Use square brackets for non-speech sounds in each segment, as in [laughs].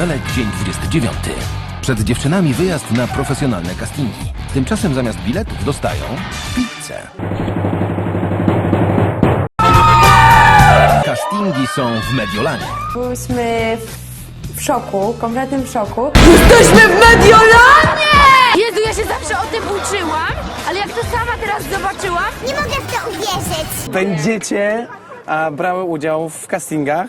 modelek, dzień 29. Przed dziewczynami wyjazd na profesjonalne castingi. Tymczasem zamiast biletów dostają pizzę. Castingi są w Mediolanie. Byłyśmy w, szoku, kompletnym szoku. Jesteśmy w Mediolanie! Jezu, ja się zawsze o tym uczyłam, ale jak to sama teraz zobaczyłam, Nie mogę w to uwierzyć. Będziecie a, brały udział w castingach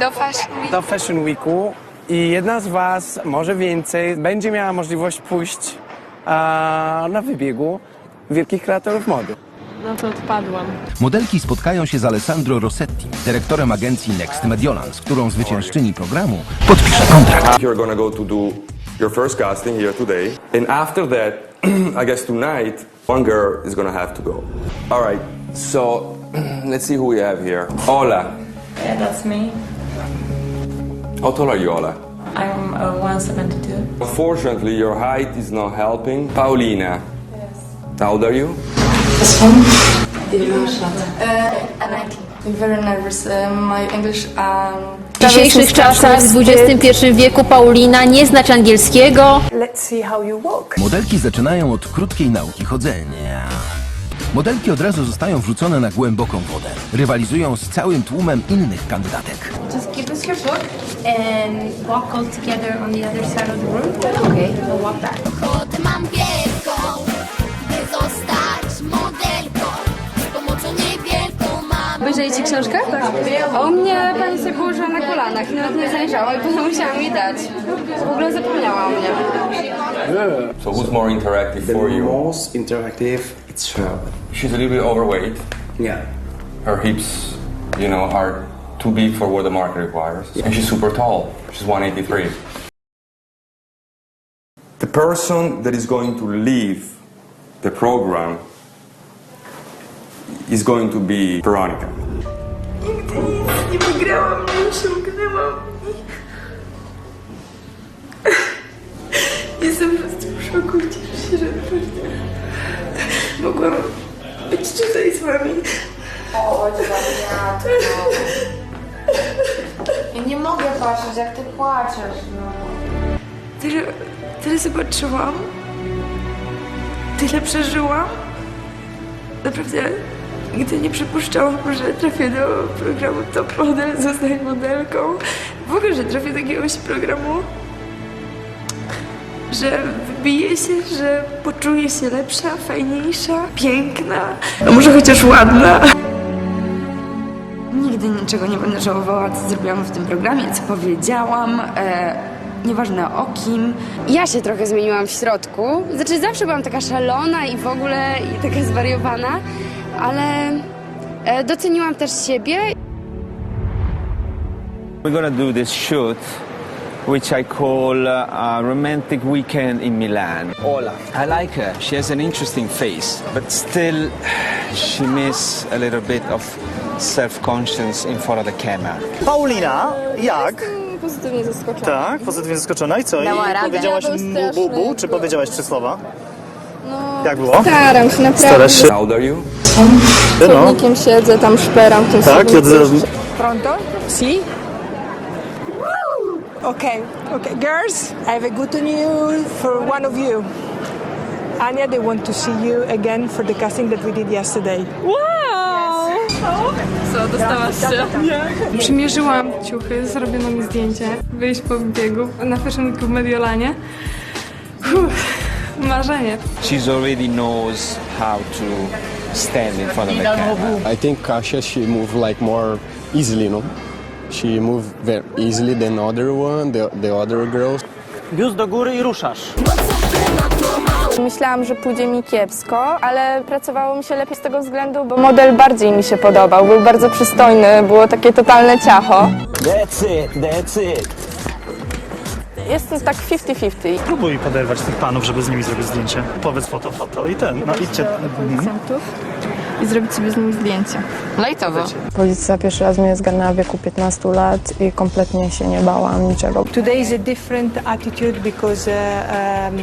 do Fashion Week. do Fashion Weeku i jedna z Was, może więcej, będzie miała możliwość pójść a, na wybiegu wielkich kreatorów mody. No to odpadłam. Modelki spotkają się z Alessandro Rossetti, dyrektorem agencji Next Mediolan, z którą zwyciężczyni programu podpisze kontrakt. You're gonna go to do your first casting here today, and after that, [clears throat] I guess tonight, one girl is gonna have to go. All right. So [clears throat] let's see who we have here. Ola. Yeah, that's me. How tall are you, Ola? I'm uh, 172. Unfortunately, your height is not helping. Paulina. How old are you? I'm very nervous. Uh, my English um, W dzisiejszych czasach, w XXI wieku, Paulina nie znać angielskiego. Let's see how you walk. Modelki zaczynają od krótkiej nauki chodzenia. Modelki od razu zostają wrzucone na głęboką wodę. Rywalizują z całym tłumem innych kandydatek. Just give us your book and walk all together on the other side of the room. Okay, we'll walk back. Mam. Książkę? Tak. A u mnie pani sobie położyła na kolanach nawet nie zajrzała i potem musiałam jej dać. W ogóle zapomniała o mnie. So who's more interactive for you? most interactive, it's her. She's a little bit overweight. Yeah. Her hips, you know, are too big for what the market requires. And she's super tall. She's 183. The person that is going to leave the program is going to be Veronica. Nie wygrałam, nie osiągnęłam. Jestem po prostu w szoku. Cieszę się, że naprawdę mogłam być tutaj z wami. Ja nie mogę patrzeć, jak ty płaczesz, no. Tyle, tyle zobaczyłam. Tyle przeżyłam. Naprawdę nigdy nie przypuszczałam, że trafię do programu Top Model, zostanę modelką. W ogóle, że trafię do jakiegoś programu, że wybiję się, że poczuję się lepsza, fajniejsza, piękna, a może chociaż ładna. Nigdy niczego nie będę żałowała, co zrobiłam w tym programie, co powiedziałam. E, nieważne o kim. Ja się trochę zmieniłam w środku. Znaczy zawsze byłam taka szalona i w ogóle i taka zwariowana, ale e, doceniłam też siebie We're gonna do this shoot, which I call uh, a romantic weekend in Milan. Ola, I like her. She has an interesting face, but still, she miss a little bit of self-conscious in front of the camera. Paulina, jak? Pozytywnie zaskoczona. Tak, pozytywnie zaskoczona. I co? I powiedziałaś mu bubu, czy powiedziałaś trzy słowa? Jak było? Staram się naprawdę. Starasz się? How old are you? Ty, no. Chodnikiem siedzę, tam szperam w tym Tak, i od razu... Pronto? Si? Okay, okay. Girls, I have a good news for one of you. Anya, they want to see you again for the casting that we did yesterday. Co, dostałaś się? Przymierzyłam ciuchy, zrobiono mi zdjęcie, wyjść po biegu na Fashion Weeku w Mediolanie. Uff, marzenie. She already knows how to stand in front of the camera. I think Kasia she move like more easily, no? She move very easily than other one, the, the other girls. Biust do góry i ruszasz. Myślałam, że pójdzie mi kiepsko, ale pracowało mi się lepiej z tego względu, bo model bardziej mi się podobał. Był bardzo przystojny, było takie totalne ciacho. That's it, that's it. Jestem tak 50-50. Próbuj poderwać tych panów, żeby z nimi zrobić zdjęcie. Powiedz foto, foto i ten, no idźcie. Mhm. I zrobić sobie z nim zdjęcie. Lajtowo. Policja pierwszy raz mnie zgarnęła w wieku 15 lat i kompletnie się nie bałam niczego. Today is a different attitude because uh, um,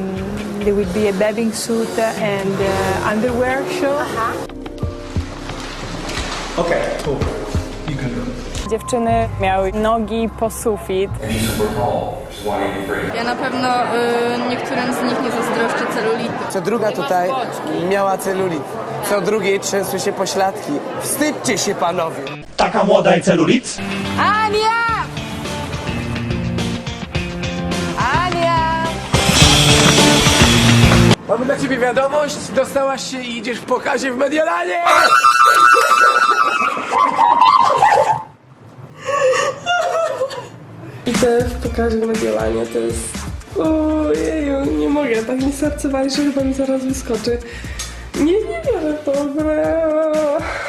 there will be a bathing suit and uh, underwear show. Okay, cool. Dziewczyny miały nogi po sufit. Ja na pewno y, niektórym z nich nie zazdroszczę celulitu. Co druga tutaj miała celulit. Co drugiej trzęsły się pośladki. Wstydźcie się, panowie! Taka młoda i celulit? Ania! Ania! Mamy dla ciebie wiadomość. Dostałaś się i idziesz w pokazie w Mediolanie! Idę w pokazie w Mediolanie, to jest... Ojeju, nie mogę, tak mi serce wali, że chyba mi zaraz wyskoczy. Nie, nie wierzę w to.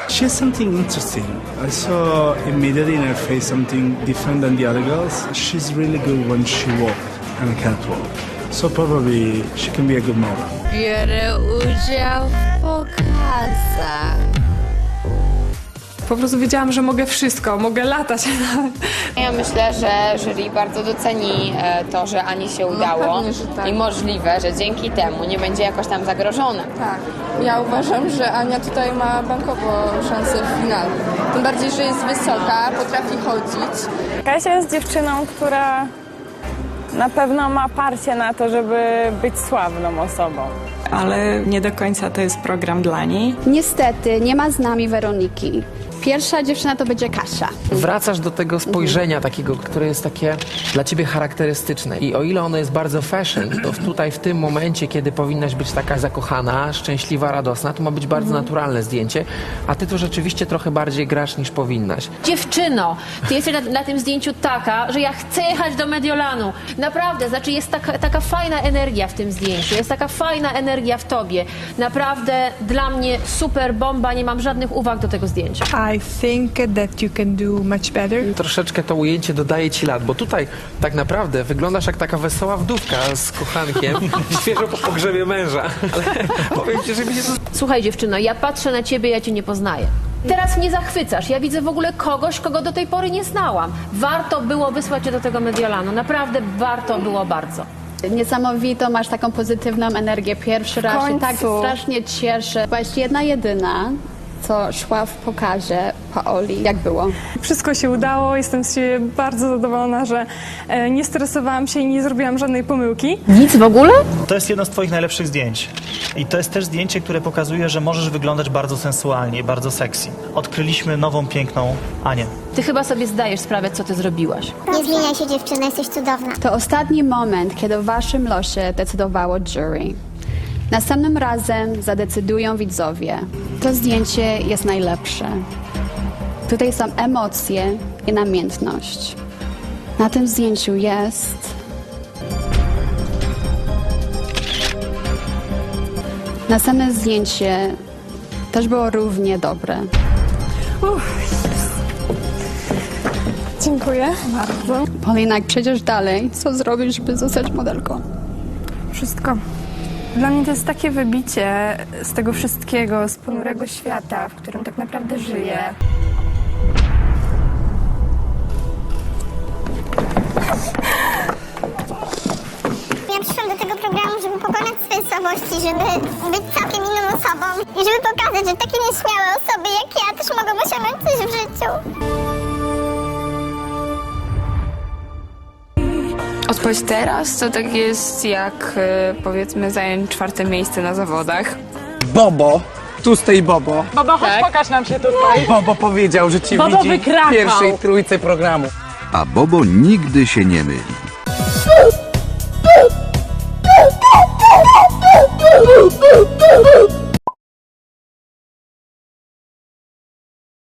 She has something interesting. I saw immediately in her face something different than the other girls. She's really good when she walks and can't walk. So probably she can be a good model. Biorę udział w pokazach. Po prostu wiedziałam, że mogę wszystko, mogę latać nawet. [laughs] Ja myślę, że jury bardzo doceni e, to, że Ani się udało pewnie, że tak. i możliwe, że dzięki temu nie będzie jakoś tam zagrożona. Tak. Ja uważam, że Ania tutaj ma bankowo szansę w finale. Tym bardziej, że jest wysoka, potrafi chodzić. Kasia jest dziewczyną, która na pewno ma parcie na to, żeby być sławną osobą. ale nie do końca to jest program dla niej. Niestety nie ma z nami Weroniki. Pierwsza dziewczyna to będzie Kasia. Wracasz do tego spojrzenia takiego, które jest takie dla ciebie charakterystyczne. I o ile ono jest bardzo fashion, to w- tutaj w tym momencie, kiedy powinnaś być taka zakochana, szczęśliwa, radosna, to ma być bardzo naturalne zdjęcie, a ty to rzeczywiście trochę bardziej grasz niż powinnaś. Dziewczyno, ty jesteś na, na tym zdjęciu taka, że ja chcę jechać do Mediolanu. Naprawdę, znaczy jest taka, taka fajna energia w tym zdjęciu, jest taka fajna energia w tobie. Naprawdę dla mnie super bomba, nie mam żadnych uwag do tego zdjęcia. I think that you can do much better. Troszeczkę to ujęcie dodaje ci lat, bo tutaj tak naprawdę wyglądasz jak taka wesoła wdówka z kochankiem, [laughs] świeżo po pogrzebie męża. Ale [laughs] powiem ci, że mi się to Słuchaj dziewczyno, ja patrzę na ciebie, ja cię nie poznaję. Teraz mnie zachwycasz. Ja widzę w ogóle kogoś, kogo do tej pory nie znałam. Warto było wysłać cię do tego Mediolanu. Naprawdę warto było bardzo. Niesamowitą, masz taką pozytywną energię. Pierwszy raz się tak końcu. strasznie cieszę. Byłaś jedna jedyna, co szła w pokazie Paoli. Jak było? Wszystko się udało, jestem z siebie bardzo zadowolona, że e, nie stresowałam się i nie zrobiłam żadnej pomyłki. Nic w ogóle? To jest jedno z Twoich najlepszych zdjęć. I to jest też zdjęcie, które pokazuje, że możesz wyglądać bardzo sensualnie, bardzo sexy. Odkryliśmy nową, piękną Anię. Ty chyba sobie zdajesz sprawę, co ty zrobiłaś. Nie zmieniaj się dziewczyna, jesteś cudowna. To ostatni moment, kiedy w waszym losie decydowało jury. Następnym razem zadecydują widzowie. To zdjęcie jest najlepsze. Tutaj są emocje i namiętność. Na tym zdjęciu jest Następne zdjęcie też było równie dobre. Dziękuję bardzo. Paulina, jak przejdziesz dalej, co zrobisz, żeby zostać modelką? Wszystko. Dla mnie to jest takie wybicie z tego wszystkiego, z ponurego świata, w którym tak naprawdę żyję. Ja przyszłam do tego programu, żeby pokonać swoje słabości, żeby być całkiem inną osobą i żeby pokazać, że takie nieśmiałe osoby jak ja też mogą osiągnąć coś w życiu. Choć teraz to tak jest jak powiedzmy zająć czwarte miejsce na zawodach. Bobo, tu z tej Bobo. Bobo, chodź pokaż nam się tutaj. Bobo powiedział, że ci Bobo widzi wykrakał. w pierwszej trójce programu. A Bobo nigdy się nie myli.